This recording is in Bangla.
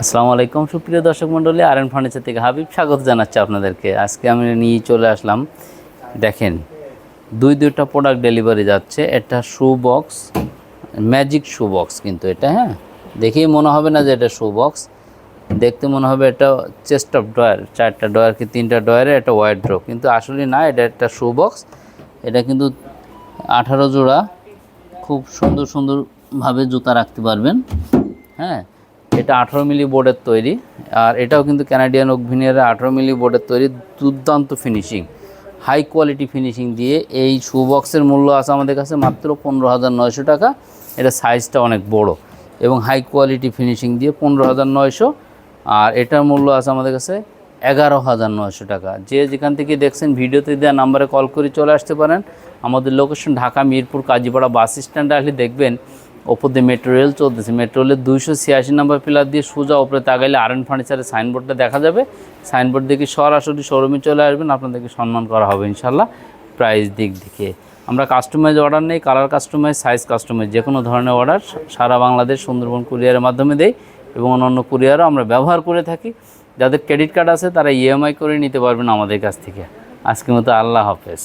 আসসালামু আলাইকুম, সুপ্রিয় দর্শক মণ্ডলী আর এন ফার্নিচার থেকে হাবিব স্বাগত জানাচ্ছি আপনাদেরকে। আজকে আমি নিয়ে চলে আসলাম, দেখেন, দুই দুইটা প্রোডাক্ট ডেলিভারি যাচ্ছে। একটা shoe box magic shoe box কিন্তু এটা হ্যাঁ? দেখেই মনে হবে না যে এটা শু বক্স দেখতে মনে হবে এটা চেস্ট অফ ডয়ার চারটা ডয়ার কি তিনটা ডয়ারে একটা ওয়াইড ড্রপ কিন্তু আসলে না, এটা একটা শু বক্স এটা কিন্তু আঠারো জোড়া, খুব সুন্দর সুন্দরভাবে জুতা রাখতে পারবেন হ্যাঁ? এটা আঠারো মিলি বোর্ডের তৈরি। আর এটাও কিন্তু ক্যানাডিয়ান ওকভিনিয়ারের আঠারো মিলি বোর্ডের তৈরি। দুর্দান্ত ফিনিশিং হাই কোয়ালিটি ফিনিশিং দিয়ে এই শু বক্সের মূল্য আছে আমাদের কাছে মাত্র পনেরো হাজার নয়শো টাকা। এটা সাইজটা অনেক বড় এবং হাই কোয়ালিটি ফিনিশিং দিয়ে পনেরো হাজার নয়শো। আর এটার মূল্য আছে আমাদের কাছে এগারো হাজার নয়শো টাকা। যে যেখান থেকে দেখছেন ভিডিওতে দেওয়া নাম্বারে কল করে চলে আসতে পারেন। আমাদের লোকেশন ঢাকা মিরপুর কাজীপাড়া বাস স্ট্যান্ডে আসলে দেখবেন ওপর দিয়ে মেট্রো রেল চলতেছে। মেট্রো রেলের দুইশো ছিয়াশি নাম্বার পিলার দিয়ে সোজা ওপরে তাকাইলে আর এন ফার্নিচারের সাইনবোর্ডটা দেখা যাবে। সাইনবোর্ড দেখে সরাসরি শোরুমে চলে আসবেন, আপনাদেরকে সম্মান করা হবে ইনশাল্লাহ প্রাইস দিক দিকে। আমরা কাস্টমাইজ অর্ডার নেই কালার কাস্টমাইজ সাইজ কাস্টমাইজ যে কোনো ধরনের অর্ডার সারা বাংলাদেশ সুন্দরবন কুরিয়ারের মাধ্যমে দেই এবং অন্যান্য কুরিয়ারও আমরা ব্যবহার করে থাকি। যাদের ক্রেডিট কার্ড আছে তারা ইএমআই করে নিতে পারবেন আমাদের কাছ থেকে। আজকের মতো আল্লাহ হাফেজ।